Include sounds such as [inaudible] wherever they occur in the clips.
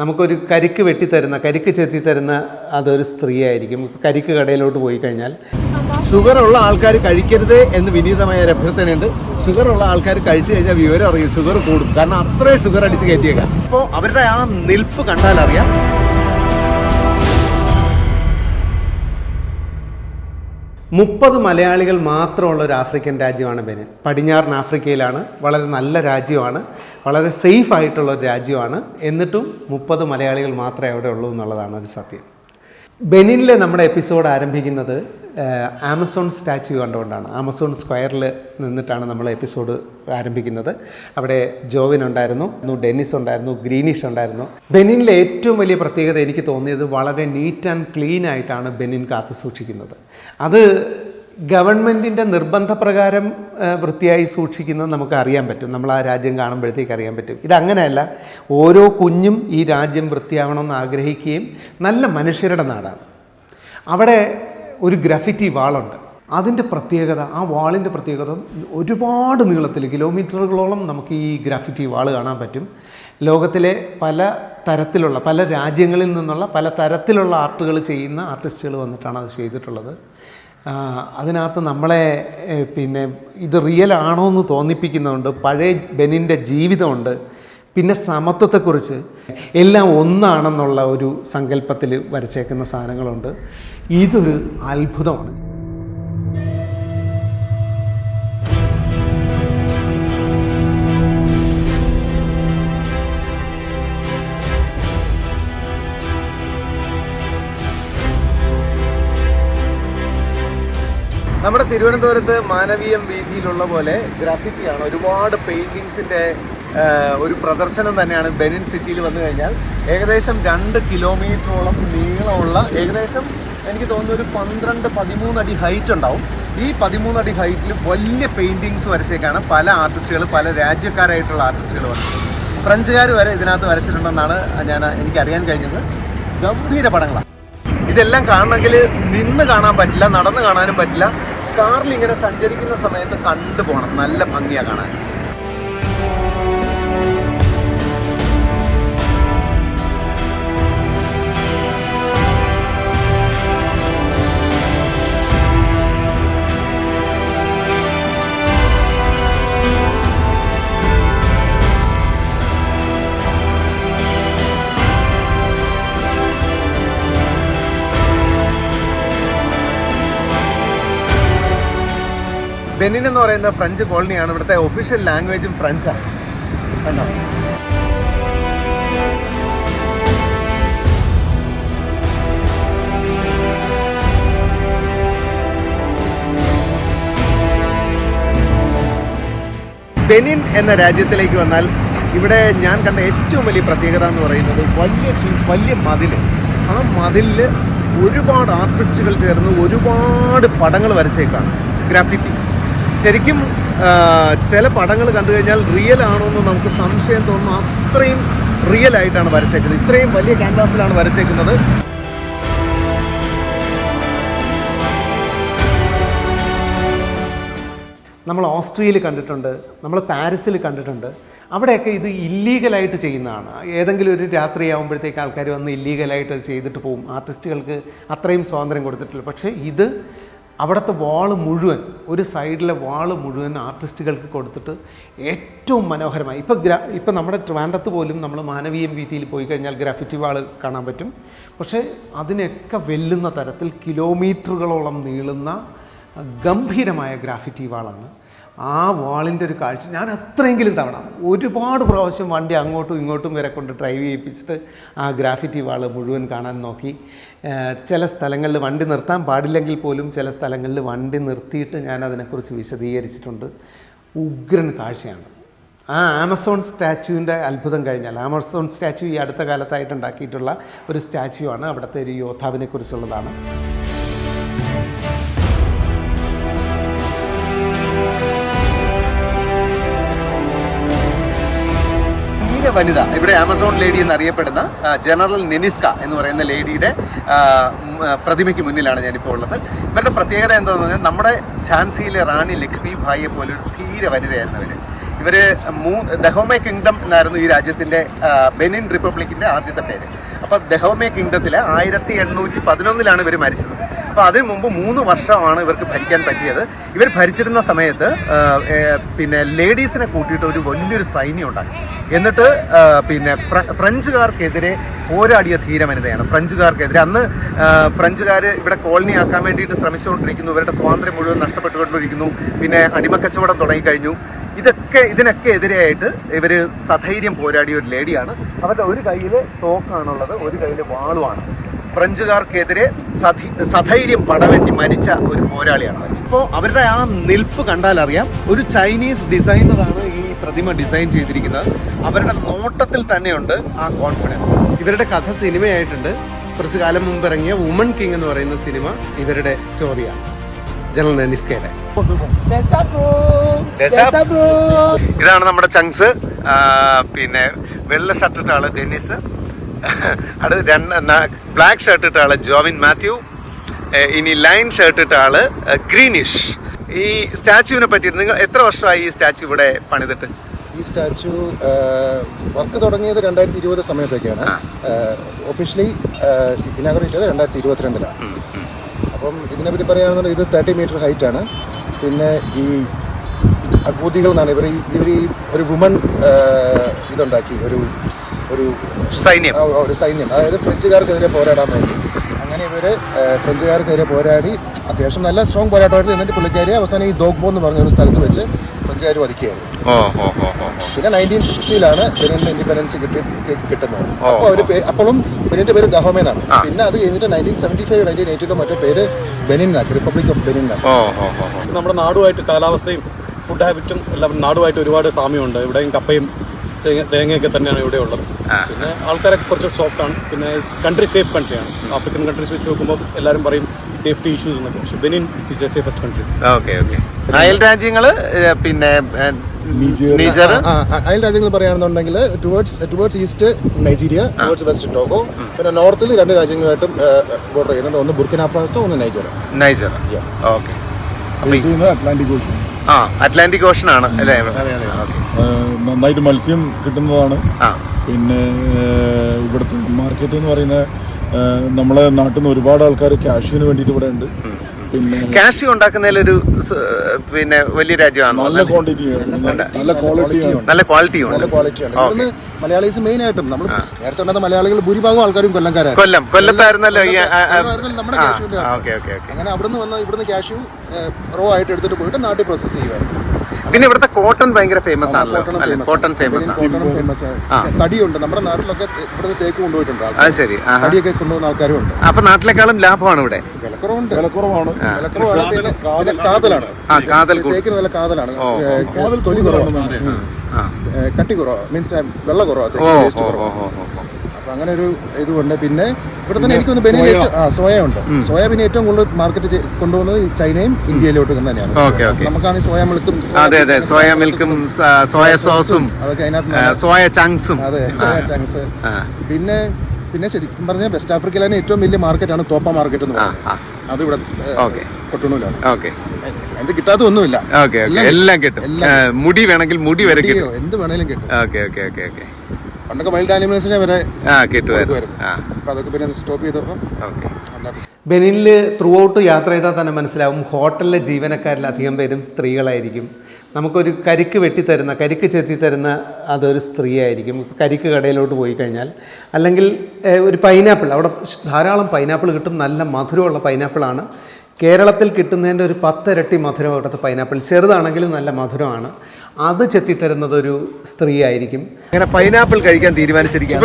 നമുക്കൊരു കരിക്ക് വെട്ടിത്തരുന്ന കരിക്ക് ചെത്തിത്തരുന്ന അതൊരു സ്ത്രീയായിരിക്കും. കരിക്ക് കടയിലോട്ട് പോയി കഴിഞ്ഞാൽ. ഷുഗർ ഉള്ള ആൾക്കാർ കഴിക്കരുത് എന്ന് വിനീതമായ ഒരു അഭ്യർത്ഥനയുണ്ട്. ഷുഗർ ഉള്ള ആൾക്കാർ കഴിച്ചു കഴിഞ്ഞാൽ വിവരം അറിയും ഷുഗർ കൂടും. കാരണം അത്രയും ഷുഗർ അടിച്ച് കയറ്റിയേക്കാം. അപ്പോൾ അവരുടെ ആ നിൽപ്പ് കണ്ടാൽ മുപ്പത് മലയാളികൾ മാത്രമുള്ള ഒരു ആഫ്രിക്കൻ രാജ്യമാണ് ബെനിൻ. പടിഞ്ഞാറൻ ആഫ്രിക്കയിലാണ്. വളരെ നല്ല രാജ്യമാണ്. വളരെ സേഫ് ആയിട്ടുള്ള ഒരു രാജ്യമാണ്. എന്നിട്ടും മുപ്പത് മലയാളികൾ മാത്രമേ അവിടെ ഉള്ളൂ എന്നുള്ളതാണ് ഒരു സത്യം. ബെനിനിലെ നമ്മുടെ എപ്പിസോഡ് ആരംഭിക്കുന്നത് ആമസോൺ സ്റ്റാച്യു കണ്ടുകൊണ്ടാണ്. ആമസോൺ സ്ക്വയറിൽ നിന്നിട്ടാണ് നമ്മൾ എപ്പിസോഡ് ആരംഭിക്കുന്നത്. അവിടെ ജോവിൻ ഉണ്ടായിരുന്നു ഡെന്നിസ് ഉണ്ടായിരുന്നു ഗ്രീനിഷ് ഉണ്ടായിരുന്നു. ബെനിനിലെ ഏറ്റവും വലിയ പ്രത്യേകത എനിക്ക് തോന്നിയത് വളരെ നീറ്റ് ആൻഡ് ക്ലീൻ ആയിട്ടാണ് ബെനിൻ കാത്തു സൂക്ഷിക്കുന്നത്. അത് ഗവൺമെന്റിന്റെ നിർബന്ധപ്രകാരം വൃത്തിയായി സൂക്ഷിക്കുന്നത് നമുക്ക് അറിയാൻ പറ്റും. നമ്മൾ ആ രാജ്യം കാണുമ്പോഴത്തേക്ക് അറിയാൻ പറ്റും. ഇതങ്ങനെയല്ല. ഓരോ കുഞ്ഞും ഈ രാജ്യം വൃത്തിയാവണമെന്ന് ആഗ്രഹിക്കുകയും നല്ല മനുഷ്യരുടെ നാടാണ്. അവിടെ ഒരു ഗ്രഫിറ്റി വാളുണ്ട്. അതിന്റെ പ്രത്യേകത ആ വാളിന്റെ പ്രത്യേകത ഒരുപാട് നീളത്തിൽ കിലോമീറ്ററുകളോളം നമുക്ക് ഈ ഗ്രാഫിറ്റി വാൾ കാണാൻ പറ്റും. ലോകത്തിലെ പല തരത്തിലുള്ള പല രാജ്യങ്ങളിൽ നിന്നുള്ള പല തരത്തിലുള്ള ആർട്ടുകൾ ചെയ്യുന്ന ആർട്ടിസ്റ്റുകൾ വന്നിട്ടാണ് അത് ചെയ്തിട്ടുള്ളത്. അതിനകത്ത് നമ്മളെ പിന്നെ ഇത് റിയൽ ആണോ എന്ന് തോന്നിപ്പിക്കുന്നുണ്ട് പഴയ ബെനിന്റെ ജീവിതമുണ്ട്. പിന്നെ സമത്വത്തെക്കുറിച്ച് എല്ലാം ഒന്നാണെന്നുള്ള ഒരു സങ്കല്പത്തിൽ വരച്ചേക്കുന്ന സാധനങ്ങളുണ്ട്. ഇതൊരു അത്ഭുതമാണ്. നമ്മുടെ തിരുവനന്തപുരത്ത് മാനവീയം വീതിയിലുള്ള പോലെ ഗ്രാഫിറ്റിയാണ് ഒരുപാട് പെയിന്റിങ്സിന്റെ ഒരു പ്രദർശനം തന്നെയാണ് ബെനിൻ സിറ്റിയിൽ വന്നു കഴിഞ്ഞാൽ ഏകദേശം രണ്ട് കിലോമീറ്ററോളം നീളമുള്ള ഏകദേശം എനിക്ക് തോന്നുന്നു ഒരു പന്ത്രണ്ട് പതിമൂന്ന് അടി ഹൈറ്റ് ഉണ്ടാവും. ഈ പതിമൂന്നടി ഹൈറ്റിൽ വലിയ പെയിന്റിങ്സ് വരച്ചേക്കാണ് പല ആർട്ടിസ്റ്റുകൾ പല രാജ്യക്കാരായിട്ടുള്ള ആർട്ടിസ്റ്റുകൾ വന്നത്. ഫ്രഞ്ചുകാർ വരെ ഇതിനകത്ത് വരച്ചിട്ടുണ്ടെന്നാണ് ഞാൻ എനിക്കറിയാൻ കഴിഞ്ഞത്. ഗംഭീര പടങ്ങളാണ്. ഇതെല്ലാം കാണണമെങ്കിൽ നിന്ന് കാണാൻ പറ്റില്ല നടന്ന് കാണാനും പറ്റില്ല. കാറിൽ ഇങ്ങനെ സഞ്ചരിക്കുന്ന സമയത്ത് കണ്ടു പോകണം. നല്ല ഭംഗിയാണ് കാണാൻ. ബെനിൻ എന്ന് പറയുന്ന ഫ്രഞ്ച് കോളനിയാണ് ഇവിടുത്തെ ഒഫീഷ്യൽ ലാംഗ്വേജും ഫ്രഞ്ചാണ് കണ്ടോ? ബെനിൻ എന്ന രാജ്യത്തിലേക്ക് വന്നാൽ ഇവിടെ ഞാൻ കണ്ട ഏറ്റവും വലിയ പ്രത്യേകത എന്ന് പറയുന്നത് വലിയ വലിയ മതിൽ ആ മതിലിൽ ഒരുപാട് ആർട്ടിസ്റ്റുകൾ ചേർന്ന് ഒരുപാട് പടങ്ങൾ വരച്ചേക്കാണ്. ഗ്രാഫിറ്റി ശരിക്കും ചില പടങ്ങൾ കണ്ടു കഴിഞ്ഞാൽ റിയൽ ആണോ എന്ന് നമുക്ക് സംശയം തോന്നുന്നു. അത്രയും റിയൽ ആയിട്ടാണ് വരച്ചേക്കുന്നത്. ഇത്രയും വലിയ ക്യാൻവാസിലാണ് വരച്ചേക്കുന്നത്. നമ്മൾ ഓസ്ട്രിയയിൽ കണ്ടിട്ടുണ്ട് നമ്മൾ പാരീസിൽ കണ്ടിട്ടുണ്ട്. അവിടെയൊക്കെ ഇത് ഇല്ലീഗലായിട്ട് ചെയ്യുന്നതാണ്. ഏതെങ്കിലും ഒരു രാത്രി ആകുമ്പോഴത്തേക്ക് ആൾക്കാർ വന്ന് ഇല്ലീഗലായിട്ട് ചെയ്തിട്ട് പോകും ആർട്ടിസ്റ്റുകൾക്ക് അത്രയും സ്വാതന്ത്ര്യം കൊടുത്തിട്ടില്ല. പക്ഷേ ഇത് അവിടുത്തെ വാൾ മുഴുവൻ ഒരു സൈഡിലെ വാൾ മുഴുവൻ ആർട്ടിസ്റ്റുകൾക്ക് കൊടുത്തിട്ട് ഏറ്റവും മനോഹരമായി. ഇപ്പോൾ ഗ്രാ ഇപ്പോൾ നമ്മുടെ ട്രിവാൻഡത്ത് പോലും നമ്മൾ മാനവീയം വീതിയിൽ പോയി കഴിഞ്ഞാൽ ഗ്രാഫിറ്റി വാൾ കാണാൻ പറ്റും. പക്ഷേ അതിനൊക്കെ വെല്ലുന്ന തരത്തിൽ കിലോമീറ്ററുകളോളം നീളുന്ന ഗംഭീരമായ ഗ്രാഫിറ്റി വാളാണ് ആ വാളിന്റെ ഒരു കാഴ്ച ഞാൻ അത്രയെങ്കിലും തവണ ഒരുപാട് പ്രാവശ്യം വണ്ടി അങ്ങോട്ടും ഇങ്ങോട്ടും വരെ കൊണ്ട് ഡ്രൈവ് ചെയ്യിപ്പിച്ചിട്ട് ആ ഗ്രാഫിറ്റി വാൾ മുഴുവൻ കാണാൻ നോക്കി. ചില സ്ഥലങ്ങളിൽ വണ്ടി നിർത്താൻ പാടില്ലെങ്കിൽ പോലും ചില സ്ഥലങ്ങളിൽ വണ്ടി നിർത്തിയിട്ട് ഞാൻ അതിനെക്കുറിച്ച് വിശദീകരിച്ചിട്ടുണ്ട്. ഉഗ്രൻ കാഴ്ചയാണ്. ആ ആമസോൺ സ്റ്റാച്യുവിന്റെ അത്ഭുതം കഴിഞ്ഞാൽ ആമസോൺ സ്റ്റാച്യു ഈ അടുത്ത കാലത്തായിട്ട് ഉണ്ടാക്കിയിട്ടുള്ള ഒരു സ്റ്റാച്യു ആണ് അവിടുത്തെ ഒരു യോദ്ധാവിനെ വനിത ഇവിടെ ആമസോൺ ലേഡി എന്നറിയപ്പെടുന്ന ജനറൽ നെനിസ്ക എന്ന് പറയുന്ന ലേഡിയുടെ പ്രതിമയ്ക്ക് മുന്നിലാണ് ഞാനിപ്പോൾ ഉള്ളത്. ഇവരുടെ പ്രത്യേകത എന്താണെന്ന് പറഞ്ഞാൽ നമ്മുടെ ഝാൻസിയിലെ റാണി ലക്ഷ്മി ഭായിയെ പോലെ ഒരു ധീര വനിതയായിരുന്നു അവർ ഇവർ മൂ ദഹോമേ കിങ്ഡം എന്നായിരുന്നു ഈ രാജ്യത്തിന്റെ ബെനിൻ റിപ്പബ്ലിക്കിന്റെ ആദ്യത്തെ പേര്. അപ്പോൾ ദഹോമേ കിങ്ഡത്തിൽ ആയിരത്തി എണ്ണൂറ്റി പതിനൊന്നിലാണ് ഇവർ മരിച്ചത്. അപ്പോൾ അതിനു മുമ്പ് മൂന്ന് വർഷമാണ് ഇവർക്ക് ഭരിക്കാൻ പറ്റിയത്. ഇവർ ഭരിച്ചിരുന്ന സമയത്ത് പിന്നെ ലേഡീസിനെ കൂട്ടിയിട്ട് ഒരു വലിയൊരു സൈന്യം ഉണ്ടാക്കി. എന്നിട്ട് പിന്നെ ഫ്ര- ഫ്രഞ്ചുകാർക്കെതിരെ പോരാടിയ ധീരവനിതയാണ് ഫ്രഞ്ചുകാർക്കെതിരെ അന്ന് ഫ്രഞ്ചുകാർ ഇവിടെ കോളനി ആക്കാൻ വേണ്ടിയിട്ട് ശ്രമിച്ചുകൊണ്ടിരിക്കുന്നു. ഇവരുടെ സ്വാതന്ത്ര്യം മുഴുവൻ നഷ്ടപ്പെട്ടുകൊണ്ടിരിക്കുന്നു. പിന്നെ അടിമക്കച്ചവടം തുടങ്ങിക്കഴിഞ്ഞു. ഇതൊക്കെ ഇതിനൊക്കെ എതിരെയായിട്ട് ഇവർ സധൈര്യം പോരാടിയ ഒരു ലേഡിയാണ്. അവരുടെ ഒരു കയ്യിൽ തോക്കാണുള്ളത് ഒരു കയ്യിൽ വാളുമാണ്. ഫ്രഞ്ചുകാർക്കെതിരെ സധി സധൈര്യം പടവെട്ടി മരിച്ച ഒരു പോരാളിയാണ്. ഇപ്പോൾ അവരുടെ ആ നിൽപ്പ് കണ്ടാൽ അറിയാം ഒരു ചൈനീസ് ഡിസൈനറാണ് ഈ പ്രതിമ ഡിസൈൻ ചെയ്തിരിക്കുന്നത്. അവരുടെ നോട്ടത്തിൽ തന്നെയുണ്ട് ആ കോൺഫിഡൻസ്. ഇവരുടെ കഥ സിനിമയായിട്ടുണ്ട്. കുറച്ചു കാലം മുമ്പ് ഇറങ്ങിയ വുമൺ കിങ് എന്ന് പറയുന്ന സിനിമ ഇവരുടെ സ്റ്റോറിയാണ് ജനറൽ നെനിസ്കയുടെ ഇതാണ് നമ്മുടെ ചങ്സ് പിന്നെ വെള്ള ഷർട്ട് ഇട്ട ആൾ ഡെന്നിസ്. അത് രണ്ട് ബ്ലാക്ക് ഷർട്ട് ഇട്ട ആൾ ജോവിൻ മാത്യു. ഇനി ലൈൻ ഷർട്ട് ഇട്ട ആൾ ഗ്രീനിഷ്. ഈ സ്റ്റാച്യുവിനെ പറ്റിയിട്ട് നിങ്ങൾ എത്ര വർഷമായി ഈ സ്റ്റാച്യു ഇവിടെ പണിതിട്ട്? ഈ സ്റ്റാച്ചു വർക്ക് തുടങ്ങിയത് രണ്ടായിരത്തി ഇരുപത് സമയത്തൊക്കെയാണ് ഒഫീഷ്യലി ഇനാഗറേറ്റ് ചെയ്തത് രണ്ടായിരത്തി ഇരുപത്തിരണ്ടിലാണ് അപ്പം ഇതിനെപ്പറ്റി പറയുകയാണെന്നുണ്ടെങ്കിൽ ഇത് തേർട്ടി മീറ്റർ ഹൈറ്റ് ആണ്. പിന്നെ ഈ അകൂതികൾ എന്നാണ് ഇവർ ഇവർ ഈ ഒരു വുമൺ ഇതുണ്ടാക്കി. ഒരു ഒരു സൈന്യം. ഒരു സൈന്യം. അതായത് ഫ്രഞ്ചുകാർക്കെതിരെ പോരാടാൻ വേണ്ടി. ഇവർ ഫ്രഞ്ചുകാർക്കെതിരെ പോരാടി. അത്യാവശ്യം നല്ല സ്ട്രോങ് പോരാട്ടമായിരുന്നു. എന്നിട്ട് പുള്ളിക്കാരി അവസാനം ഈ ദോഗ്ബോ എന്ന് പറഞ്ഞ ഒരു സ്ഥലത്ത് വെച്ച് ഫ്രഞ്ചുകാർ വധിക്കുകയായിരുന്നു. ഓ ഓ ഓ ഓ പിന്നെ നയന്റീൻ സിക്സ്റ്റിയിലാണ് ബെനിന്റെ ഇൻഡിപെൻഡൻസ് കിട്ടി കിട്ടുന്നത്. അപ്പോൾ അവർ അപ്പോഴും ബെനിന്റെ പേര് ദഹോമേനാണ് എന്നാണ്. പിന്നെ അത് കഴിഞ്ഞിട്ട് നയന്റീൻ സെവന്റി ഫൈവ് നയന്റീൻ എയ്റ്റിലും മറ്റോ പേര് ബെനിൻ ആക്കി റിപ്പബ്ലിക് ഓഫ് ബെനിൻ ആക്കി ഓ ഓ ഓ ഓ നമ്മുടെ നാടുമായിട്ട് കാലാവസ്ഥയും ഫുഡ് ഹാബിറ്റും എല്ലാം നാടുമായിട്ട് ഒരുപാട് സാമ്യമുണ്ട്. ഇവിടെയും കപ്പയും തേങ്ങയൊക്കെ തന്നെയാണ് ഇവിടെ ഉള്ളത്. പിന്നെ ആൾക്കാരൊക്കെ കുറച്ച് സോഫ്റ്റ് ആണ്. പിന്നെ കൺട്രി സേഫ് കൺട്രിയാണ് ആഫ്രിക്കൻ കൺട്രീസ് വെച്ച് നോക്കുമ്പോൾ എല്ലാവരും പറയും സേഫ്റ്റി ഇഷ്യൂസ് എന്നൊക്കെ. പക്ഷേ Benin is a safest country okay okay അയൽ രാജ്യങ്ങൾ പിന്നെ നിജർ അയൽ രാജ്യങ്ങൾ പറയുകയാണെന്നുണ്ടെങ്കിൽ towards towards east Nigeria towards west Togo പിന്നെ നോർത്തിൽ രണ്ട് രാജ്യങ്ങളായിട്ടും ബോർഡർ ചെയ്യുന്നുണ്ട്. ഒന്ന് ബുർക്കിനാഫാസോ ഒന്ന് Niger Niger okay Atlantic ocean ആ അറ്റ്ലാന്റിക് ഓഷൻ ആണ് അല്ലേ? നന്നായിട്ട് മത്സ്യം കിട്ടുന്നതാണ്. പിന്നെ ഇവിടുത്തെ മാർക്കറ്റ് എന്ന് പറയുന്ന നമ്മളെ നാട്ടിൽ നിന്ന് ഒരുപാട് ആൾക്കാർ ക്യാഷിന് വേണ്ടിയിട്ട് ഇവിടെ ഉണ്ട്. പിന്നെ കാഷ്യൂ ഉണ്ടാക്കുന്നതിലൊരു പിന്നെ വലിയ രാജ്യമാണ്? നല്ല ക്വാണ്ടിറ്റി നല്ല ക്വാളിറ്റി നല്ല ക്വാളിറ്റി നല്ല ഉണ്ട്. ക്വാളിറ്റിയാണ് ഇവിടുന്ന് മലയാളീസ് മെയിൻ ആയിട്ടും നമ്മൾ നേരത്തെ ഉണ്ടാകുന്ന മലയാളികൾ ഭൂരിഭാഗം ആൾക്കാരും കൊല്ലംകാരാണ്. കൊല്ലം. കൊല്ലത്തായിരുന്നല്ലോ നമ്മുടെ കാശുവിന്റെ ആ, ഓക്കെ ഓക്കെ ഓക്കെ അങ്ങനെ അവിടുന്ന് വന്ന ഇവിടുന്ന് ക്യാഷ് റോ ആയിട്ട് എടുത്തിട്ട് പോയിട്ട് നാട്ടിൽ പ്രോസസ്സ് ചെയ്യുമായിരുന്നു പിന്നെ ഇവിടുത്തെ കോട്ടൺ ഭയങ്കര ഫേമസ് ആണല്ലോ. കോട്ടൺ. ഫേമസ് കോട്ടൺ ഫേമസ് ആണ്. തടിയുണ്ട്. നമ്മുടെ നാട്ടിലൊക്കെ ഇവിടുന്ന് തേക്ക് കൊണ്ടുപോയിട്ടുണ്ട്. അത് ശരി. തടിയൊക്കെ കൊണ്ടുപോകുന്ന ആൾക്കാരും ഉണ്ട് അപ്പൊ നാട്ടിലേക്കാളും ലാഭമാണ് ഇവിടെ? വിലക്കുറവുണ്ട്. വിലക്കുറവാണ്. വിലക്കുറവാണ് കാതലാണ്. ആ കാതൽ തേക്കിന് നല്ല കാതലാണ്. കാതൽ തൊലി കുറവാണ്. ആ. കട്ടി കുറവാണ് മീൻസ് വെള്ള കുറവാണ് അങ്ങനെ ഒരു ഇതുണ്ട്. പിന്നെ ഇവിടെ തന്നെ എനിക്കൊന്ന് ഏറ്റവും- സോയ ഉണ്ട്. സോയ പിന്നെ ഏറ്റവും കൂടുതൽ മാർക്കറ്റ് കൊണ്ടുപോകുന്നത് ചൈനയും ഇന്ത്യയിലോട്ടും തന്നെയാണ്. നമുക്കാണ് സോയ മിൽക്കും അതെ അതെ. സോയ മിൽക്കും സോയ സോസും അതൊക്കെ അതിനകത്ത് സോയ ചങ്സും അതെ സോയ ചങ്സ് പിന്നെ പിന്നെ ശരിക്കും പറഞ്ഞ വെസ്റ്റ് ആഫ്രിക്കയിലെ തന്നെ ഏറ്റവും വലിയ മാർക്കറ്റാണ് തോപ്പ മാർക്കറ്റ് എന്ന് പറയുന്നത്. അത് ഇവിടെ കൊട്ടണൂലാണ് ഓക്കെ. അത് കിട്ടാത്ത ഒന്നുമില്ല എല്ലാം കിട്ടും. മുടി വേണമെങ്കിൽ മുടി വരെ എന്ത് വേണേലും കിട്ടും. Okay okay okay okay. പണ്ടൊക്കെ വൈൽഡ് ആനിമൽസിനെ വരെ കിട്ടുമായിരുന്നു. അതൊക്കെ പിന്നെ സ്റ്റോപ്പ് ചെയ്തപ്പോൾ ഓക്കെ. അല്ലാത്ത ബെനിനിൽ ത്രൂ ഔട്ട് യാത്ര ചെയ്താൽ തന്നെ മനസ്സിലാവും ഹോട്ടലിലെ ജീവനക്കാരിൽ അധികം പേരും സ്ത്രീകളായിരിക്കും. നമുക്കൊരു കരിക്ക് വെട്ടിത്തരുന്ന കരിക്ക് ചെത്തി തരുന്ന അതൊരു സ്ത്രീയായിരിക്കും. ആയിരിക്കും കരിക്ക് കടയിലോട്ട് പോയി കഴിഞ്ഞാൽ. അല്ലെങ്കിൽ ഒരു പൈനാപ്പിൾ അവിടെ ധാരാളം പൈനാപ്പിൾ കിട്ടും. നല്ല മധുരമുള്ള പൈനാപ്പിളാണ് കേരളത്തിൽ കിട്ടുന്നതിന്റെ ഒരു പത്തിരട്ടി മധുരം അവിടുത്തെ പൈനാപ്പിൾ ചെറുതാണെങ്കിലും നല്ല മധുരമാണ്. അത് ചെത്തിത്തരുന്നത് ഒരു സ്ത്രീ ആയിരിക്കും അങ്ങനെ പൈനാപ്പിൾ കഴിക്കാൻ തീരുമാനിച്ചിരിക്കുകയാണ്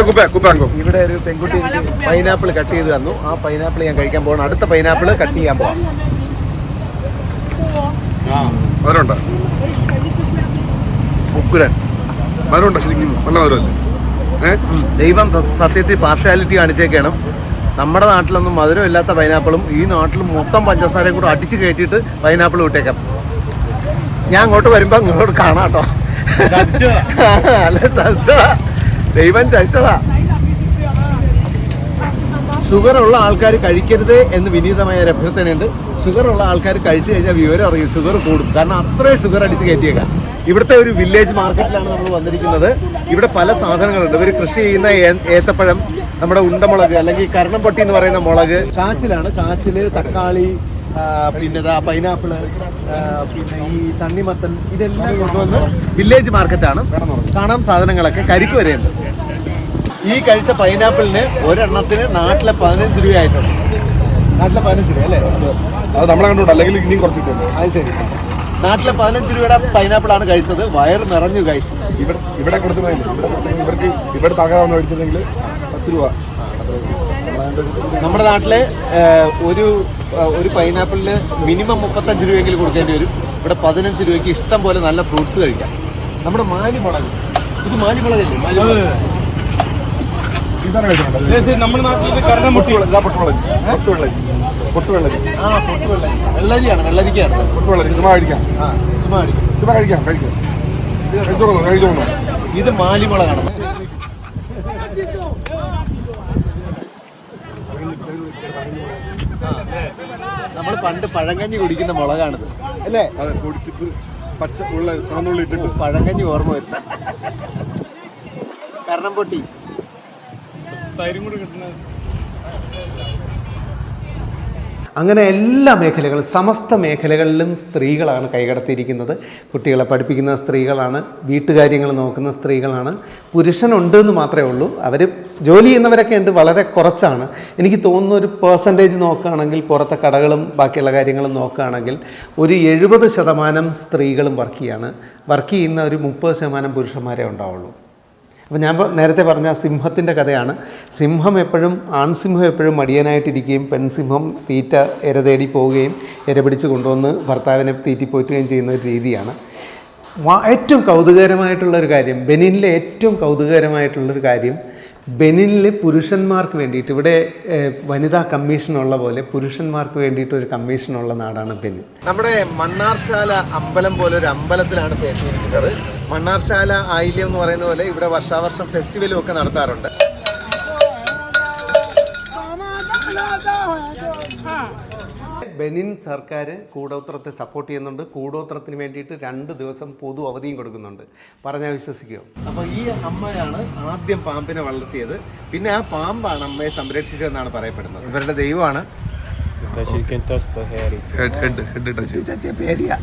ഇവിടെ ഒരു പെൺകുട്ടി പൈനാപ്പിൾ കട്ട് ചെയ്ത് തന്നു. ആ പൈനാപ്പിൾ ഞാൻ കഴിക്കാൻ പോകണം അടുത്ത പൈനാപ്പിൾ കട്ട് ചെയ്യാൻ പോകാം മധുരമുണ്ടോ? ഉക്കുരൻ. മധുരമുണ്ടോ ശരിക്കും? നല്ല മധുരമല്ലേ? ദൈവം സത്യത്തിൽ പാർഷ്യാലിറ്റി കാണിച്ചേക്കണം. നമ്മുടെ നാട്ടിലൊന്നും മധുരമില്ലാത്ത പൈനാപ്പിളും ഈ നാട്ടിൽ മൊത്തം പഞ്ചസാരയും കൂടെ അടിച്ച് കയറ്റിയിട്ട് പൈനാപ്പിൾ വിട്ടേക്കാം ഞാൻ അങ്ങോട്ട് വരുമ്പോൾ ഇങ്ങോട്ട് കാണാം കേട്ടോ [laughs] അല്ല ചതിച്ചതാ. ദൈവം ചതിച്ചതാ. ഷുഗർ ഉള്ള ആൾക്കാർ കഴിക്കരുത് എന്ന് വിനീതമായ ഒരു അഭ്യർത്ഥനയുണ്ട്. ഷുഗർ ഉള്ള ആൾക്കാർ കഴിച്ചു കഴിഞ്ഞാൽ വിവരം അറിയും ഷുഗർ കൂടും. കാരണം അത്രയും ഷുഗർ അടിച്ച് കയറ്റിയേക്കാം. ഇവിടുത്തെ ഒരു വില്ലേജ് മാർക്കറ്റിലാണ് നമ്മൾ വന്നിരിക്കുന്നത്. ഇവിടെ പല സാധനങ്ങളുണ്ട്. ഇവർ കൃഷി ചെയ്യുന്ന ഏത്തപ്പഴം നമ്മുടെ ഉണ്ടമുളക് അല്ലെങ്കിൽ കരണപ്പൊട്ടി എന്ന് പറയുന്ന മുളക്. കാച്ചിലാണ്. കാച്ചിൽ തക്കാളി പിന്നെ ആ, പിന്നെ ഈ തണ്ണിമത്തൻ ഇതെല്ലാം കൊണ്ടുവന്ന് വില്ലേജ് മാർക്കറ്റാണ് കാണാം സാധനങ്ങളൊക്കെ കരിക്ക് വരെയുണ്ട്. ഈ കഴിച്ച പൈനാപ്പിളിന് ഒരെണ്ണത്തിന് നാട്ടിലെ പതിനഞ്ച് രൂപയായിട്ടുണ്ട്. നാട്ടിലെ പതിനഞ്ച് രൂപ അല്ലേ? അത് നമ്മളെ കണ്ടോട്ടെ അല്ലെങ്കിൽ ഇനിയും കുറച്ചിട്ടുണ്ട് അത് ശരി. നാട്ടിലെ പതിനഞ്ച് രൂപയുടെ പൈനാപ്പിൾ ആണ് കഴിച്ചത്. വയറ് നിറഞ്ഞു കഴിച്ചു ഇവിടെ ഇവിടെ കൊടുത്തു ഇവർക്ക് ഇവിടെ തകരാന്ന് മേടിച്ചിരുന്നെങ്കിൽ പത്ത് രൂപ. നമ്മുടെ നാട്ടിലെ ഒരു ഒരു പൈനാപ്പിളിന് മിനിമം മുപ്പത്തഞ്ച് രൂപയെങ്കിലും കൊടുക്കേണ്ടി വരും. ഇവിടെ പതിനഞ്ച് രൂപയ്ക്ക് ഇഷ്ടം പോലെ നല്ല ഫ്രൂട്ട്സ് കഴിക്കാം. നമ്മുടെ മാലിമുളക്. ഇത് മാലിമുളകല്ലേ? മുളകല്ലേ നമ്മുടെ നാട്ടിൽ കരണം പൊട്ടുവെള്ളം ആ പൊട്ടുവെള്ളരി വെള്ളരിയാണ് വെള്ളരിക്കാണ് പൊട്ടുവെള്ളം ചുമ്മാ കഴിക്കാം. ആ ചുമ്മാ അടിക്കും. ചുമ്മാ കഴിക്കാം കഴിക്കാം. കഴിച്ചോളൂ കഴിച്ചോളൂ. ഇത് മാലിമുളകാണ്. നമ്മൾ പണ്ട് പഴങ്കഞ്ഞി കുടിക്കുന്ന മുളകാണിത്. അല്ലേ? അതെ കുടിച്ചിട്ട് പച്ച ഉള്ള ചുവന്നുള്ളി ഇട്ടിട്ട്. പഴങ്കഞ്ഞി ഓർമ്മ വരുന്ന. കരണം പൊട്ടി. തൈരും കൂടി കിട്ടുന്നത്. അങ്ങനെ എല്ലാ മേഖലകളും സമസ്ത മേഖലകളിലും സ്ത്രീകളാണ് കൈകടത്തിയിരിക്കുന്നത്. കുട്ടികളെ പഠിപ്പിക്കുന്ന സ്ത്രീകളാണ് വീട്ടുകാര്യങ്ങൾ നോക്കുന്ന സ്ത്രീകളാണ്. പുരുഷനുണ്ട് എന്ന് മാത്രമേ ഉള്ളൂ. അവർ ജോലി ചെയ്യുന്നവരൊക്കെ ഉണ്ട് വളരെ കുറച്ചാണ്. എനിക്ക് തോന്നുന്ന ഒരു പേഴ്സന്റേജ് നോക്കുകയാണെങ്കിൽ പുറത്തെ കടകളും ബാക്കിയുള്ള കാര്യങ്ങളും നോക്കുകയാണെങ്കിൽ ഒരു എഴുപത് ശതമാനം സ്ത്രീകളും വർക്ക് ചെയ്യാണ്. വർക്ക് ചെയ്യുന്ന ഒരു മുപ്പത് ശതമാനം പുരുഷന്മാരെ ഉണ്ടാവുള്ളൂ. അപ്പോൾ ഞാൻ നേരത്തെ പറഞ്ഞ സിംഹത്തിന്റെ കഥയാണ്. സിംഹം എപ്പോഴും ആൺസിംഹം എപ്പോഴും മടിയനായിട്ടിരിക്കുകയും പെൺസിംഹം തീറ്റ ഇര തേടി പോവുകയും ഇര പിടിച്ച് കൊണ്ടുവന്ന് ഭർത്താവിനെ തീറ്റിപ്പോറ്റുകയും ചെയ്യുന്ന ഒരു രീതിയാണ്. ഏറ്റവും കൗതുകകരമായിട്ടുള്ളൊരു കാര്യം ബെനിനിലെ ഏറ്റവും കൗതുകകരമായിട്ടുള്ളൊരു കാര്യം ബെനിനിൽ പുരുഷന്മാർക്ക് വേണ്ടിയിട്ട് ഇവിടെ വനിതാ കമ്മീഷനുള്ള പോലെ പുരുഷന്മാർക്ക് വേണ്ടിയിട്ട് ഒരു കമ്മീഷനുള്ള നാടാണ് ബെനിൻ. നമ്മുടെ മണ്ണാർശാല അമ്പലം പോലെ ഒരു അമ്പലത്തിലാണ് ഇപ്പോൾ എത്തിയിരിക്കുന്നത് മണ്ണാർശാല ആയില്യം എന്ന് പറയുന്ന പോലെ ഇവിടെ വർഷാവർഷം ഫെസ്റ്റിവലും ഒക്കെ നടത്താറുണ്ട്. ബെനിൻ സർക്കാർ കൂടോത്രത്തെ സപ്പോർട്ട് ചെയ്യുന്നുണ്ട്. കൂടോത്രത്തിന് വേണ്ടിയിട്ട് രണ്ട് ദിവസം പൊതു അവധിയും കൊടുക്കുന്നുണ്ട്. പറഞ്ഞാൽ വിശ്വസിക്കുമോ അപ്പോൾ ഈ അമ്മയാണ് ആദ്യം പാമ്പിനെ വളർത്തിയത്. പിന്നെ ആ പാമ്പാണ് അമ്മയെ സംരക്ഷിച്ചതെന്നാണ് പറയപ്പെടുന്നത്. ഇവരുടെ ദൈവമാണ്. ഹെഡ് ഹെഡ് ഹെഡ് ടച്ച് പേടിയാ